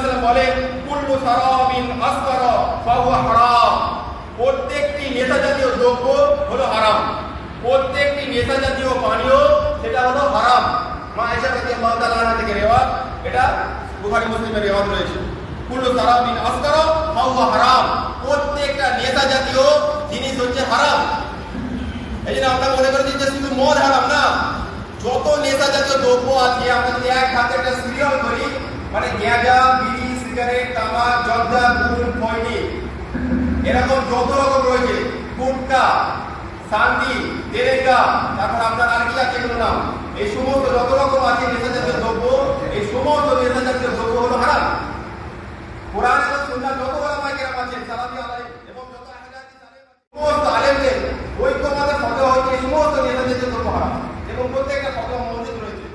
সাল্লাম বলেন, কুল্লু সারাবিন হারাম। প্রত্যেকটি নেশা জাতীয় দ্রব্য হলো হারাম। প্রত্যেকটি নেশা জাতীয় পানীয়, সেটা হলো হারাম। মা রাদিয়াল্লাহু তাআলা আনহা থেকে রেওয়াত, এটা বুখারী মুসলিমের রেওয়াত রয়েছে। কুল্লু সারাবিন আসকার, ফাহুয়া হারাম। প্রত্যেকটা নেশা জাতীয় জিনিস হচ্ছে হারাম। এই জন্য আমরা মনে করি যে শুধু মদ হারাম না। যত নেশা জাতীয় দ্রব্য আছে আমরা যদি এক হাতে একটা সিরিয়াল করি মানে গ্যাঁজা বিড়ি সিগারেট তামাক জর্দা গুড় ফয়নি এরকম যত রকম রয়েছে। গুটকা সান্দি তেলেকা তারপর আপনার আর কি আছে এগুলো নাম। এই সমস্ত যত রকম আছে নেশা জাতীয় দ্রব্য এই সমস্ত নেশা জাতীয় দ্রব্য হলো হারাম কোরআন এবং সুন্নাহ যত বড় মাইকেরাম আছেন সালামি আলাইহিম এবং যত আহলাদিস আলেম আছেন, সমস্ত আলেমদের ঐক্যমতে ফতোয়া হচ্ছে এই সমস্ত নেতা জাতীয় দ্রব্য হারাম এবং প্রত্যেকটা ফতোয়া মৌলিক রয়েছে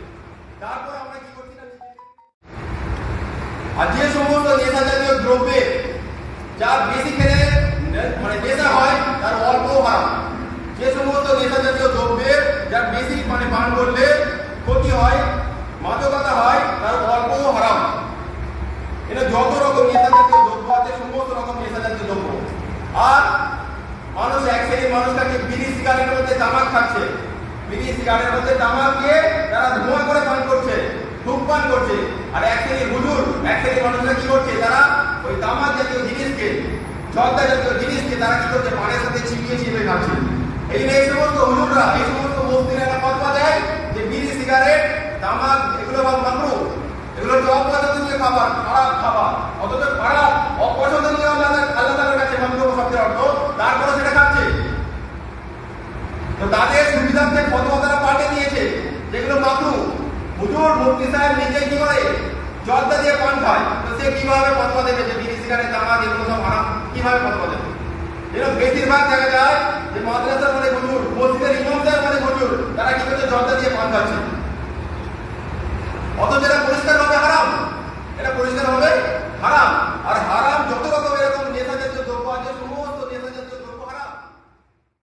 তারপর আমরা কি করছি না আর যে সমস্ত নেশা জাতীয় দ্রব্যে যার বেশি খেলে মানে নেশা হয়, তার অল্প হারাম যে সমস্ত নেশা জাতীয় দ্রব্যের যার বেশি মানে পান করলে ক্ষতি হয়, মাদকতা হয়, তার অল্প হারাম। এটা যত রকম নেশা জাতীয় দ্রব্য আছে, সমস্ত রকম নেশা জাতীয় দ্রব্য। আর মানুষ এক শ্রেণির মানুষটাকে বিড়ি সিগারেটের মধ্যে তামাক খাচ্ছে। বিড়ি সিগারেটের মধ্যে তামাক দিয়ে তারা ধোঁয়া করে পান করছে। ধূমপান করছে। আর এক শ্রেণির হুজুর, এক শ্রেণির মানুষরা কি করছে? তারা ওই তামাক জাতীয় জিনিসকে, জর্দা জাতীয় জিনিসকে তারা কি করছে? পানের সাথে ছিপিয়ে ছিপে খাচ্ছে। এই যে এই সমস্ত হুজুররা, এই সমস্ত মন্ত্রীরা একটা দেয় যে বিড়ি, সিগারেট, তামাক, এগুলো মামরু এগুলো হচ্ছে অপছন্দনীয় খাবার, খারাপ খাবার অথচ খারাপ অপছন্দনীয় আল্লাহ আল্লাহ তাআলার কাছে মামলুক শব্দের অর্থ তারপরে সেটা খাচ্ছে তো তাদের সুবিধার্থে ফতোয়া তারা পাল্টে দিয়েছে যেগুলো মাকরু হুজুর মুফতি সাহেব নিজে কি করে জর্দা দিয়ে পান খায়, তো সে কীভাবে ফতোয়া দেবে যে বিড়ি সিগারেট তামাক এগুলো সব হারাম, কীভাবে ফতোয়া দেবে? এরকম বেশিরভাগ দেখা যায় যে মাদ্রাসার মানে হুজুর, মসজিদের ইমাম মানে হুজুর, তারা কি করছে? জর্দা দিয়ে পান খাচ্ছে। অথচ